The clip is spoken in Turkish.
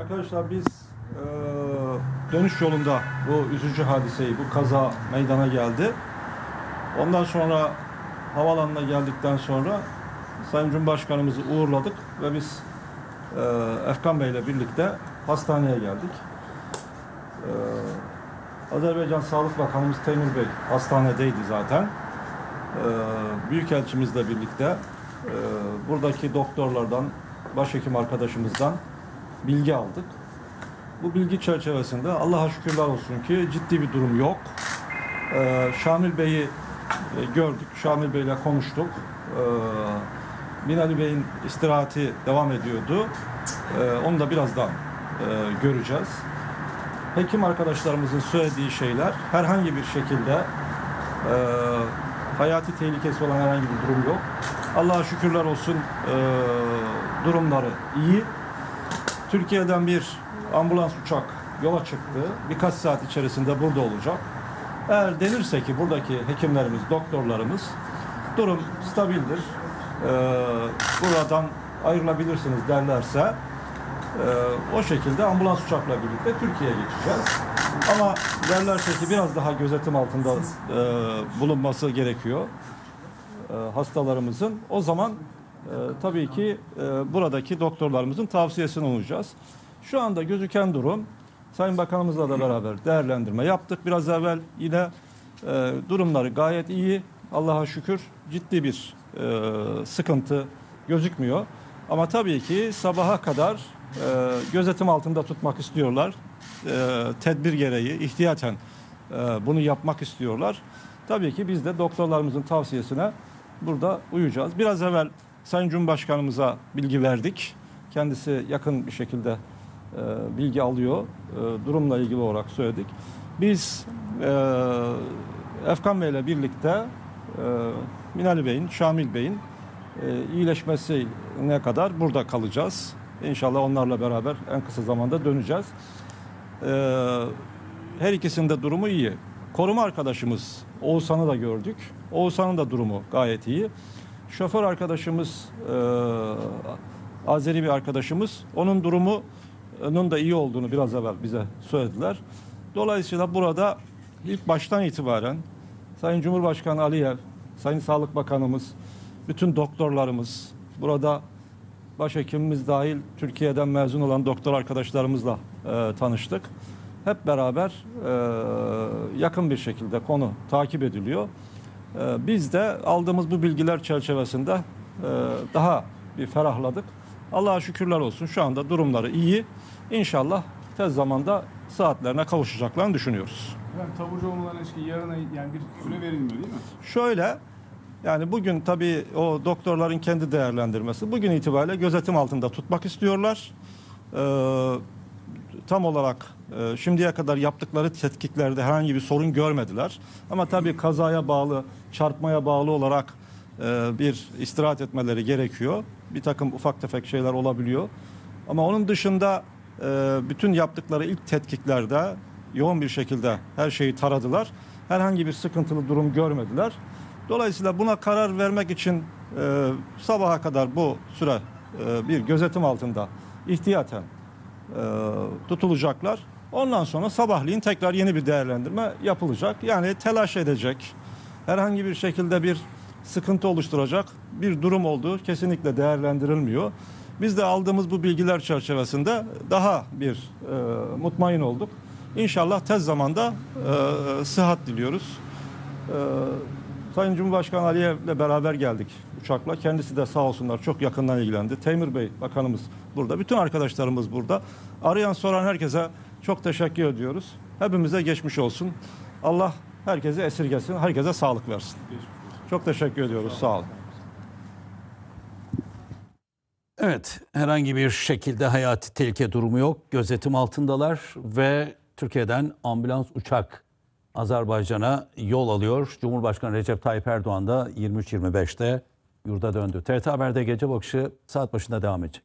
Arkadaşlar biz eee, dönüş yolunda bu üzücü hadiseyi, bu kaza meydana geldi. Ondan sonra havalanına geldikten sonra Sayın Cumhurbaşkanımızı uğurladık ve biz eee Efkan Bey ile birlikte hastaneye geldik. Eee, Azerbaycan Sağlık Bakanımız Teymur Bey hastanedeydi zaten. Eee Büyükelçimizle birlikte eee, buradaki doktorlardan, başhekim arkadaşımızdan bilgi aldık. Bu bilgi çerçevesinde Allah'a şükürler olsun ki ciddi bir durum yok. Ee, Şamil Bey'i e, gördük. Şamil Bey'le konuştuk. Ee, Binali Bey'in istirahati devam ediyordu. Ee, onu da birazdan e, göreceğiz. Hekim arkadaşlarımızın söylediği şeyler herhangi bir şekilde e, hayati tehlikesi olan herhangi bir durum yok. Allah'a şükürler olsun e, durumları iyi. Türkiye'den bir ambulans uçak yola çıktı. Birkaç saat içerisinde burada olacak. Eğer denirse ki buradaki hekimlerimiz, doktorlarımız durum stabildir. Ee, buradan ayrılabilirsiniz derlerse e, o şekilde ambulans uçakla birlikte Türkiye'ye geçeceğiz. Ama derlerse ki biraz daha gözetim altında e, bulunması gerekiyor e, hastalarımızın. O zaman e, tabii ki e, buradaki doktorlarımızın tavsiyesini olacağız. Şu anda gözüken durum Sayın Bakanımızla da beraber değerlendirme yaptık. Biraz evvel yine e, durumları gayet iyi. Allah'a şükür ciddi bir e, sıkıntı gözükmüyor. Ama tabii ki sabaha kadar e, gözetim altında tutmak istiyorlar. E, tedbir gereği ihtiyaten e, bunu yapmak istiyorlar. Tabii ki biz de doktorlarımızın tavsiyesine burada uyacağız. Biraz evvel Sayın Cumhurbaşkanımıza bilgi verdik. Kendisi yakın bir şekilde e, bilgi alıyor. E, durumla ilgili olarak söyledik. Biz e, Efkan Bey ile birlikte e, Minali Bey'in, Şamil Bey'in e, iyileşmesine kadar burada kalacağız. İnşallah onlarla beraber en kısa zamanda döneceğiz. E, her ikisinde durumu iyi. Koruma arkadaşımız Oğuzhan'ı da gördük. Oğuzhan'ın da durumu gayet iyi. Şoför arkadaşımız e, Azeri bir arkadaşımız. Onun durumunun da iyi olduğunu biraz evvel bize söylediler. Dolayısıyla burada ilk baştan itibaren Sayın Cumhurbaşkanı Aliyev, Sayın Sağlık Bakanımız, bütün doktorlarımız, burada başhekimimiz dahil Türkiye'den mezun olan doktor arkadaşlarımızla e, tanıştık. Hep beraber e, yakın bir şekilde konu takip ediliyor. E, biz de aldığımız bu bilgiler çerçevesinde e, daha bir ferahladık. Allah'a şükürler olsun şu anda durumları iyi. İnşallah tez zamanda saatlerine kavuşacaklarını düşünüyoruz. Efendim taburcu ilişkin yarına yani bir süre verilmiyor değil mi? Şöyle yani bugün tabii o doktorların kendi değerlendirmesi. Bugün itibariyle gözetim altında tutmak istiyorlar. Ee, tam olarak e, şimdiye kadar yaptıkları tetkiklerde herhangi bir sorun görmediler. Ama tabii kazaya bağlı, çarpmaya bağlı olarak e, bir istirahat etmeleri gerekiyor. Bir takım ufak tefek şeyler olabiliyor. Ama onun dışında e, bütün yaptıkları ilk tetkiklerde yoğun bir şekilde her şeyi taradılar. Herhangi bir sıkıntılı durum görmediler. Dolayısıyla buna karar vermek için e, sabaha kadar bu süre e, bir gözetim altında ihtiyaten e, tutulacaklar. Ondan sonra sabahleyin tekrar yeni bir değerlendirme yapılacak. Yani telaş edecek, herhangi bir şekilde bir sıkıntı oluşturacak bir durum olduğu kesinlikle değerlendirilmiyor. Biz de aldığımız bu bilgiler çerçevesinde daha bir e, mutmain olduk. İnşallah tez zamanda e, sıhhat diliyoruz. E, Sayın Cumhurbaşkanı Aliyev'le beraber geldik uçakla. Kendisi de sağ olsunlar çok yakından ilgilendi. Teymur Bey bakanımız burada. Bütün arkadaşlarımız burada. Arayan soran herkese çok teşekkür ediyoruz. Hepimize geçmiş olsun. Allah herkese esirgesin. Herkese sağlık versin. Çok teşekkür ediyoruz. Sağ olun. Evet, herhangi bir şekilde hayati tehlike durumu yok. Gözetim altındalar ve Türkiye'den ambulans uçak Azerbaycan'a yol alıyor. Cumhurbaşkanı Recep Tayyip Erdoğan da 23.25'te yurda döndü. TRT Haber'de gece bakışı saat başında devam edecek.